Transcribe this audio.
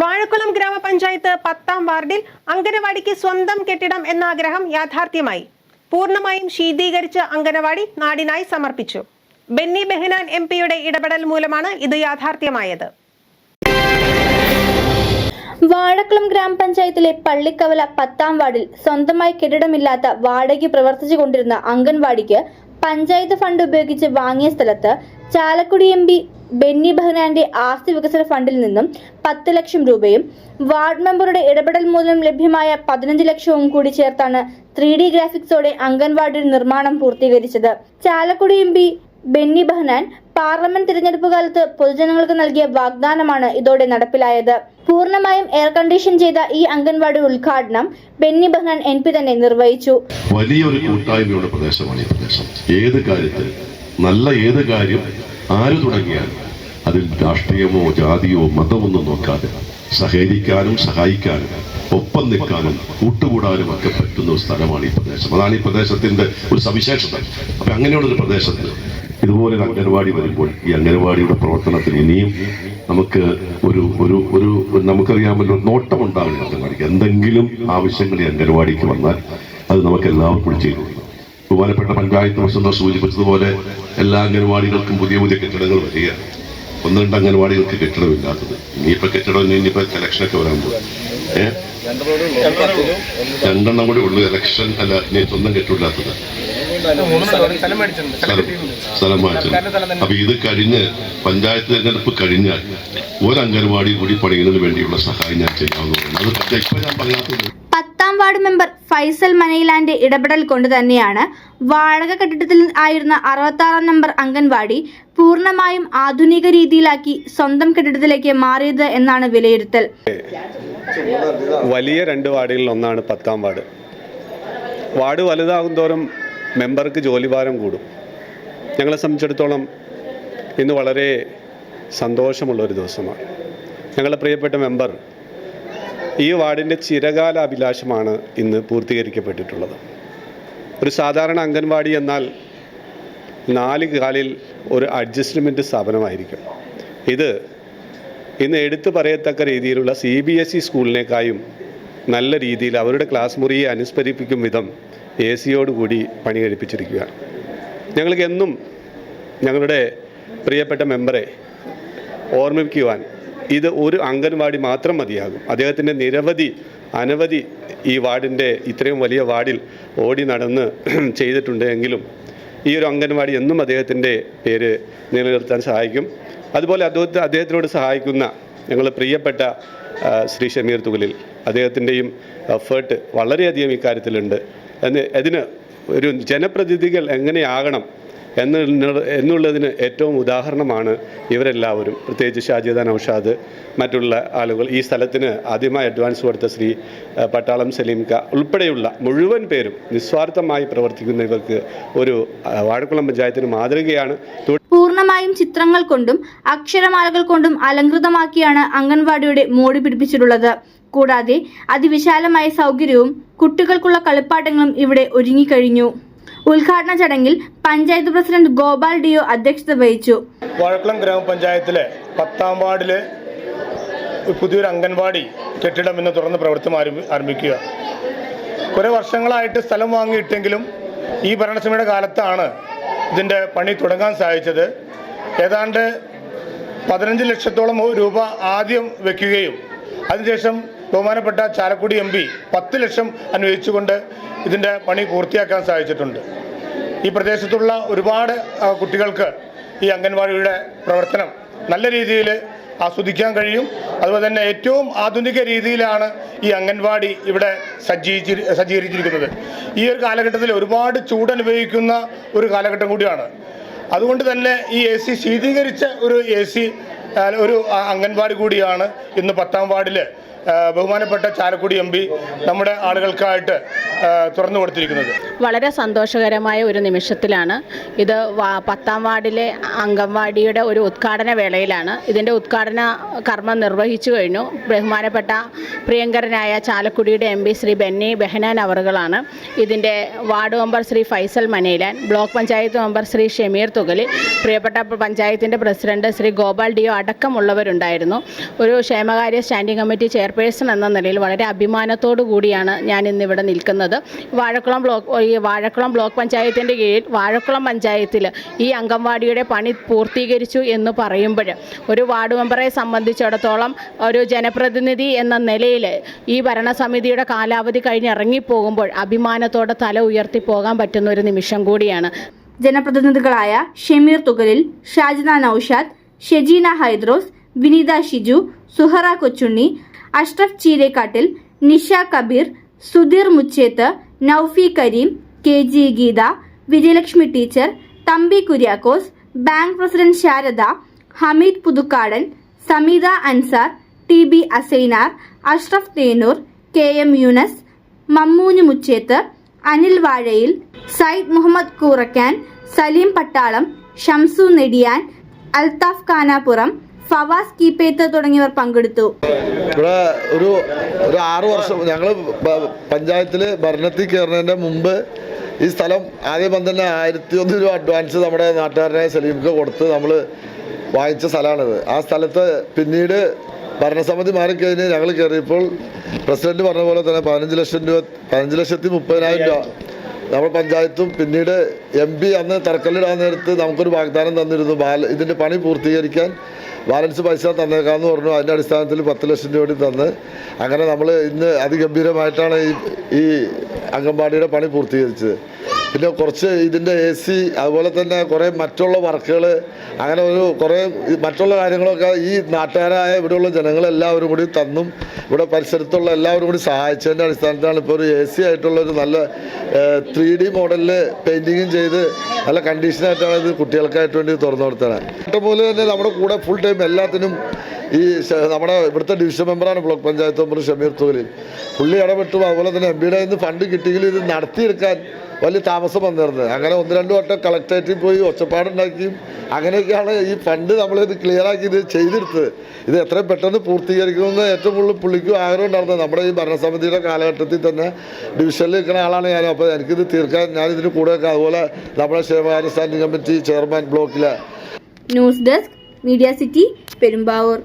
വാഴക്കുളം ഗ്രാമപഞ്ചായത്ത് പത്താം വാർഡിൽ അങ്കനവാടിക്ക് സ്വന്തം കെട്ടിടം എന്ന ആഗ്രഹം യാഥാർത്ഥ്യമായി. പൂർണമായും ശീതീകരിച്ച അങ്കനവാടി നാടിനായി സമർപ്പിച്ചു. ബെന്നി ബെഹനാൻ എം പിയുടെ ഇടപെടൽ മൂലമാണ് ഇത് യാഥാർത്ഥ്യമായത്. വാഴക്കുളം ഗ്രാമപഞ്ചായത്തിലെ പള്ളിക്കവല പത്താം വാർഡിൽ സ്വന്തമായി കെട്ടിടമില്ലാത്ത വാടകയ്ക്ക് പ്രവർത്തിച്ചു കൊണ്ടിരുന്ന അംഗൻവാടിക്ക് പഞ്ചായത്ത് ഫണ്ട് ഉപയോഗിച്ച് വാങ്ങിയ സ്ഥലത്ത് ചാലക്കുടി എം പി ബെന്നി ബഹനാന്റെ ആസ്തി വികസന ഫണ്ടിൽ നിന്നും പത്ത് ലക്ഷം രൂപയും വാർഡ് മെമ്പറുടെ ഇടപെടൽ മൂലം ലഭ്യമായ പതിനഞ്ച് ലക്ഷവും കൂടി ചേർത്താണ് ത്രീ ഡി ഗ്രാഫിക്സോടെ അംഗൻവാടി നിർമ്മാണം പൂർത്തീകരിച്ചത്. Chalakudy M P Benny Behanan parliament തിരഞ്ഞെടുപ്പ് കാലത്ത് പൊതുജനങ്ങൾക്ക് നൽകിയ വാഗ്ദാനമാണ് ഇതോടെ നടപ്പിലായത്. പൂർണമായും എയർ കണ്ടീഷൻ ചെയ്ത ഈ അംഗൻവാടി ഉദ്ഘാടനം ബെന്നി ബഹനാൻ എം പി തന്നെ നിർവഹിച്ചു. വലിയൊരു കൂട്ടായ്മയുടെ പ്രദേശമാണ് ഈ പ്രദേശം. ഏത് കാര്യത്തിൽ നല്ല ഏത് കാര്യം ആര് തുടങ്ങിയാൽ അതിൽ രാഷ്ട്രീയമോ ജാതിയോ മതമൊന്നും നോക്കാതെ സഹകരിക്കാനും സഹായിക്കാനും ഒപ്പം നിൽക്കാനും കൂട്ടുകൂടാനും ഒക്കെ പറ്റുന്ന ഒരു സ്ഥലമാണ് ഈ പ്രദേശം. അതാണ് ഈ പ്രദേശത്തിന്റെ ഒരു സവിശേഷത. അപ്പൊ അങ്ങനെയുള്ള ഒരു പ്രദേശത്ത് ഇതുപോലെ ഒരു അംഗനവാടി വരുമ്പോൾ ഈ അംഗനവാടിയുടെ പ്രവർത്തനത്തിൽ ഇനിയും നമുക്ക് ഒരു ഒരു ഒരു നമുക്കറിയാമല്ലോ നോട്ടം ഉണ്ടാവില്ല അംഗനവാടിക്ക് എന്തെങ്കിലും ആവശ്യങ്ങൾ ഈ അംഗനവാടിക്ക് വന്നാൽ അത് നമുക്ക് എല്ലാവർക്കും ചെയ്തു. ബഹുമാനപ്പെട്ട പഞ്ചായത്ത് പ്രസിഡന്റ് സൂചിപ്പിച്ചതുപോലെ എല്ലാ അംഗൻവാടികൾക്കും പുതിയ പുതിയ കെട്ടിടങ്ങൾ വരികയാണ്. ഒന്ന് രണ്ട് അംഗനവാടികൾക്ക് കെട്ടിടമില്ലാത്തത്. ഇനിയിപ്പോ കെട്ടിടം ഇനി ഇനിയിപ്പോ ഇലക്ഷനൊക്കെ വരാൻ പോകും. രണ്ടെണ്ണം കൂടി ഉള്ളു ഇലക്ഷൻ അല്ല ഇനി സ്വന്തം കെട്ടിടമില്ലാത്തത്. സ്ഥലം മാറ്റും അപ്പൊ ഇത് കഴിഞ്ഞ് പഞ്ചായത്ത് തെരഞ്ഞെടുപ്പ് കഴിഞ്ഞാൽ ഒരു അംഗൻവാടി കൂടി പണിയുന്നതിന് വേണ്ടിയുള്ള സഹായം ഞാൻ ചെയ്യാവുന്നതാണ്. അത് ഇപ്പൊ ഞാൻ പറയാത്തത് പത്താം വാർഡ് മെമ്പർ ഫൈസൽ മനയിലാന്റെ ഇടപെടൽ കൊണ്ട് തന്നെയാണ് വാടക കെട്ടിടത്തിൽ ആയിരുന്ന അറുപത്താറാം നമ്പർ അംഗൻവാടി പൂർണമായും ആധുനിക രീതിയിലാക്കി സ്വന്തം കെട്ടിടത്തിലേക്ക് മാറിയത് എന്നാണ് വിലയിരുത്തൽ. വലിയ രണ്ട് വാർഡുകളിൽ ഒന്നാണ് പത്താം വാർഡ്. വാർഡ് വലുതാകും തോറും മെമ്പർക്ക് ജോലിഭാരം കൂടും. ഞങ്ങളെ സംബന്ധിച്ചിടത്തോളം ഇന്ന് വളരെ സന്തോഷമുള്ള ഒരു ദിവസമാണ്. ഞങ്ങളുടെ പ്രിയപ്പെട്ട മെമ്പർ ഈ വാർഡിന്റെ ചിരകാല അഭിലാഷമാണ് ഇന്ന് പൂർത്തീകരിക്കപ്പെട്ടിട്ടുള്ളത്. ഒരു സാധാരണ അംഗൻവാടി എന്നാൽ നാല് കാലിൽ ഒരു അഡ്ജസ്റ്റ്മെന്റ് സ്ഥാപനമായിരിക്കും. ഇത് ഇന്ന് എടുത്തു പറയത്തക്ക രീതിയിലുള്ള സി ബി എസ് ഇ സ്കൂളിനേക്കായും നല്ല രീതിയിൽ അവരുടെ ക്ലാസ് മുറിയെ അനുസ്മരിപ്പിക്കും വിധം എ സിയോടുകൂടി പണി കഴിപ്പിച്ചിരിക്കുകയാണ് ഞങ്ങൾക്ക് എന്നും ഞങ്ങളുടെ പ്രിയപ്പെട്ട മെമ്പറെ ഓർമ്മിപ്പിക്കുവാൻ ഇത് ഒരു അംഗൻവാടി മാത്രം മതിയാകും. അദ്ദേഹത്തിന്റെ നിരവധി അനവധി ഈ വാർഡിന്റെ ഇത്രയും വലിയ വാർഡിൽ ഓടി നടന്ന് ചെയ്തിട്ടുണ്ടെങ്കിലും ഈ ഒരു അംഗൻവാടി എന്നും അദ്ദേഹത്തിന്റെ പേര് നിലനിർത്താൻ സഹായിക്കും. അതുപോലെ അദ്ദേഹത്തെ അദ്ദേഹത്തിനോട് സഹായിക്കുന്ന ഞങ്ങൾ പ്രിയപ്പെട്ട ശ്രീ ഷമീർ തുകലിൽ അദ്ദേഹത്തിന്റെയും എഫേർട്ട് വളരെയധികം ഇക്കാര്യത്തിലുണ്ട്. എന്ന് അതിന് ഒരു ജനപ്രതിനിധികൾ എങ്ങനെയാകണം എന്നുള്ള എന്നുള്ളതിന് ഏറ്റവും ഉദാഹരണമാണ് ഇവരെല്ലാവരും. പ്രത്യേകിച്ച് ഷാജിദ നൌഷാദ് മറ്റുള്ള ആളുകൾ. ഈ സ്ഥലത്തിന് ആദ്യമായി അഡ്വാൻസ് കൊടുത്ത ശ്രീ പട്ടാളം സലീം സലീംക ഉൾപ്പെടെയുള്ള മുഴുവൻ പേരും നിസ്വാർത്ഥമായി പ്രവർത്തിക്കുന്ന ഇവർക്ക് ഒരു വാഴക്കുളം പഞ്ചായത്തിന് മാതൃകയാണ്. പൂർണമായും ചിത്രങ്ങൾ കൊണ്ടും അക്ഷരമാലകൾ കൊണ്ടും അലങ്കൃതമാക്കിയാണ് അംഗൻവാടിയുടെ മോടി പിടിപ്പിച്ചിട്ടുള്ളത്. കൂടാതെ അതിവിശാലമായ സൗകര്യവും കുട്ടികൾക്കുള്ള കളിപ്പാട്ടങ്ങളും ഇവിടെ ഒരുങ്ങിക്കഴിഞ്ഞു. ഉദ്ഘാടന ചടങ്ങിൽ പഞ്ചായത്ത് പ്രസിഡന്റ് ഗോപാൽ ഡിയോ അധ്യക്ഷത വഹിച്ചു. വഴക്കുളം ഗ്രാമപഞ്ചായത്തിലെ പത്താം വാർഡിലെ പുതിയൊരു അംഗൻവാടി കെട്ടിടം ഇന്ന് തുറന്ന് പ്രവർത്തനം ആരംഭി- ആരംഭിക്കുക. കുറേ വർഷങ്ങളായിട്ട് സ്ഥലം വാങ്ങിയിട്ടെങ്കിലും ഈ ഭരണസമിതിയുടെ കാലത്താണ് ഇതിന്റെ പണി തുടങ്ങാൻ സാധിച്ചത്. ഏതാണ്ട് പതിനഞ്ച് ലക്ഷത്തോളം രൂപ ആദ്യം വെക്കുകയും അതിനുശേഷം ബഹുമാനപ്പെട്ട ചാലക്കുടി എം പി പത്ത് ലക്ഷം അനുവദിച്ചുകൊണ്ട് ഇതിന്റെ പണി പൂർത്തിയാക്കാൻ സാധിച്ചിട്ടുണ്ട്. ഈ പ്രദേശത്തുള്ള ഒരുപാട് കുട്ടികൾക്ക് ഈ അംഗൻവാടിയുടെ പ്രവർത്തനം നല്ല രീതിയിൽ ആസ്വദിക്കാൻ കഴിയും. അതുപോലെ തന്നെ ഏറ്റവും ആധുനിക രീതിയിലാണ് ഈ അംഗൻവാടി ഇവിടെ സജ്ജീകരിച്ചി സജ്ജീകരിച്ചിരിക്കുന്നത്. ഈ ഒരു കാലഘട്ടത്തിൽ ഒരുപാട് ചൂടനുഭവിക്കുന്ന ഒരു കാലഘട്ടം കൂടിയാണ്. അതുകൊണ്ട് തന്നെ ഈ എ സി ശീതീകരിച്ച ഒരു എ സി ഒരു അംഗൻവാടി കൂടിയാണ് ഇന്ന് പത്താം വാർഡിൽ ബഹുമാനപ്പെട്ട ചാലക്കുടി എം പി നമ്മുടെ ആളുകൾക്കായിട്ട് തുറന്നു കൊടുത്തിരിക്കുന്നത്. വളരെ സന്തോഷകരമായ ഒരു നിമിഷത്തിലാണ്. ഇത് പത്താം വാർഡിലെ അംഗൻവാടിയുടെ ഒരു ഉദ്ഘാടന വേളയിലാണ്. ഇതിന്റെ ഉദ്ഘാടന കർമ്മം നിർവഹിച്ചു കഴിഞ്ഞു. ബഹുമാനപ്പെട്ട പ്രിയങ്കരനായ ചാലക്കുടിയുടെ എം പി ശ്രീ ബെന്നി ബെഹനാൻ അവറുകളാണ്. ഇതിന്റെ ward member Shri Faisal Manayilan block panchayat member Shri Shameer Thukali പ്രിയപ്പെട്ട പഞ്ചായത്തിന്റെ പ്രസിഡന്റ് ശ്രീ ഗോപാൽ ഡിയോ അടക്കമുള്ളവരുണ്ടായിരുന്നു. ഒരു ക്ഷേമകാര്യ സ്റ്റാൻഡിംഗ് കമ്മിറ്റി ചെയർപേഴ്സൺ എന്ന നിലയിൽ വളരെ അഭിമാനത്തോടു കൂടിയാണ് ഞാൻ ഇന്നിവിടെ നിൽക്കുന്നത്. വാഴക്കുളം ബ്ലോക്ക് ഈ വാഴക്കുളം ബ്ലോക്ക് പഞ്ചായത്തിന്റെ കീഴിൽ വാഴക്കുളം പഞ്ചായത്തിൽ ഈ അംഗൻവാടിയുടെ പണി പൂർത്തീകരിച്ചു എന്ന് പറയുമ്പോൾ ഒരു വാർഡ് മെമ്പറെ സംബന്ധിച്ചിടത്തോളം ഒരു ജനപ്രതിനിധി എന്ന നിലയിൽ ഈ ഭരണസമിതിയുടെ കാലാവധി കഴിഞ്ഞ് ഇറങ്ങിപ്പോകുമ്പോൾ അഭിമാനത്തോടെ തല ഉയർത്തി പോകാൻ പറ്റുന്ന ഒരു നിമിഷം കൂടിയാണ്. ജനപ്രതിനിധികളായ Shameer Thukalil Shajina Naushad Shejeena Hydros Vineetha Shiju Suhara Kochunni Ashraf Cheerekattil Nisha Kabeer Sudheer Muchethu Noufi Kareem K G Geetha Vijayalakshmi teacher Thampi Kuriakose bank president Sharada Hameed Puthukkadan Sameetha Ansar T B Asainar Ashraf Thenur K M Yunus Mammun Muchethu Anil Vazhayil Sayyid Muhammad കൂറക്കാൻ Saleem പട്ടാളം ഷംസു നെടിയാൻ അൽതാഫ് ഖാനാപുറം ഫവാസ് കീപ്പേത്ത് തുടങ്ങിയവർ പങ്കെടുത്തു. ഇവിടെ ഒരു ഒരു ആറ് വർഷം ഞങ്ങൾ പഞ്ചായത്തിൽ ഭരണത്തിൽ കയറുന്നതിന്റെ മുമ്പ് ഈ സ്ഥലം ആദ്യം തന്നെ ആയിരത്തി ഒന്ന് രൂപ അഡ്വാൻസ് നമ്മുടെ നാട്ടുകാരനെ സലീമിക്ക് കൊടുത്ത് നമ്മൾ വാങ്ങിച്ച സ്ഥലമാണിത്. ആ സ്ഥലത്ത് പിന്നീട് ഭരണസമിതി മാറിക്കഴിഞ്ഞ് ഞങ്ങൾ കയറിയപ്പോൾ പ്രസിഡന്റ് പറഞ്ഞ പോലെ തന്നെ പതിനഞ്ച് ലക്ഷം രൂപ പതിനഞ്ച് ലക്ഷത്തി മുപ്പതിനായിരം രൂപ നമ്മുടെ പഞ്ചായത്തും പിന്നീട് എം പി അന്ന് തറക്കല്ലിടാൻ നേരത്ത് നമുക്കൊരു വാഗ്ദാനം തന്നിരുന്നു. ബാല ഇതിന്റെ പണി പൂർത്തീകരിക്കാൻ ബാലൻസ് പൈസ തന്നേക്കാന്ന് പറഞ്ഞു. അതിന്റെ അടിസ്ഥാനത്തിൽ പത്ത് ലക്ഷം രൂപ തന്ന്. അങ്ങനെ നമ്മൾ ഇന്ന് അതിഗംഭീരമായിട്ടാണ് ഈ ഈ അംഗൻവാടിയുടെ പണി പൂർത്തീകരിച്ചത്. പിന്നെ കുറച്ച് ഇതിന്റെ എ സി അതുപോലെ തന്നെ കുറേ മറ്റുള്ള വർക്കുകൾ അങ്ങനെ ഒരു കുറേ മറ്റുള്ള കാര്യങ്ങളൊക്കെ ഈ നാട്ടുകാരായ ഇവിടെയുള്ള ജനങ്ങളെല്ലാവരും കൂടി തന്നും ഇവിടെ പരിസരത്തുള്ള എല്ലാവരും കൂടി സഹായിച്ചതിന്റെ അടിസ്ഥാനത്തിലാണ് ഇപ്പോൾ ഒരു എ സി ആയിട്ടുള്ള ഒരു നല്ല ത്രീ ഡി മോഡലിൽ പെയിന്റിങ്ങും ചെയ്ത് നല്ല കണ്ടീഷനായിട്ടാണ് ഇത് കുട്ടികൾക്കായിട്ട് വേണ്ടി തുറന്നു കൊടുത്തത്. ഇഷ്ടംപോലെ തന്നെ നമ്മുടെ കൂടെ ഫുൾ ടൈം എല്ലാത്തിനും ഈ നമ്മുടെ ഇവിടുത്തെ ഡിവിഷൻ മെമ്പറാണ് ബ്ലോക്ക് പഞ്ചായത്ത് മെമ്പർ ഷമീർ തോലിൽ പുള്ളി ഇടപെട്ടു അതുപോലെ തന്നെ എം പിയുടെ നിന്ന് ഫണ്ട് കിട്ടിയെങ്കിലും ഇത് നടത്തിയെടുക്കാൻ വലിയ താമസം വന്നിരുന്നത്. അങ്ങനെ ഒന്ന് രണ്ട് വട്ടം കളക്ടറേറ്റിൽ പോയി ഒച്ചപ്പാടുണ്ടാക്കിയും അങ്ങനെയൊക്കെയാണ് ഈ ഫണ്ട് നമ്മളിത് ക്ലിയറാക്കി ഇത് ചെയ്തെടുത്തത്. ഇത് എത്രയും പെട്ടെന്ന് പൂർത്തീകരിക്കുമെന്ന് ഏറ്റവും കൂടുതൽ പുള്ളിക്കും ആഗ്രഹം ഉണ്ടായിരുന്നത്. നമ്മുടെ ഈ ഭരണസമിതിയുടെ കാലഘട്ടത്തിൽ തന്നെ ഡിവിഷനിൽ നിൽക്കുന്ന ആളാണ് ഞാൻ അപ്പോൾ എനിക്കിത് തീർക്കാൻ ഞാനിതിന് കൂടെ അതുപോലെ നമ്മുടെ ക്ഷേമകാര്യ സ്റ്റാൻഡിംഗ് കമ്മിറ്റി ചെയർമാൻ ബ്ലോക്കിലെ news desk media city Perumbavoor.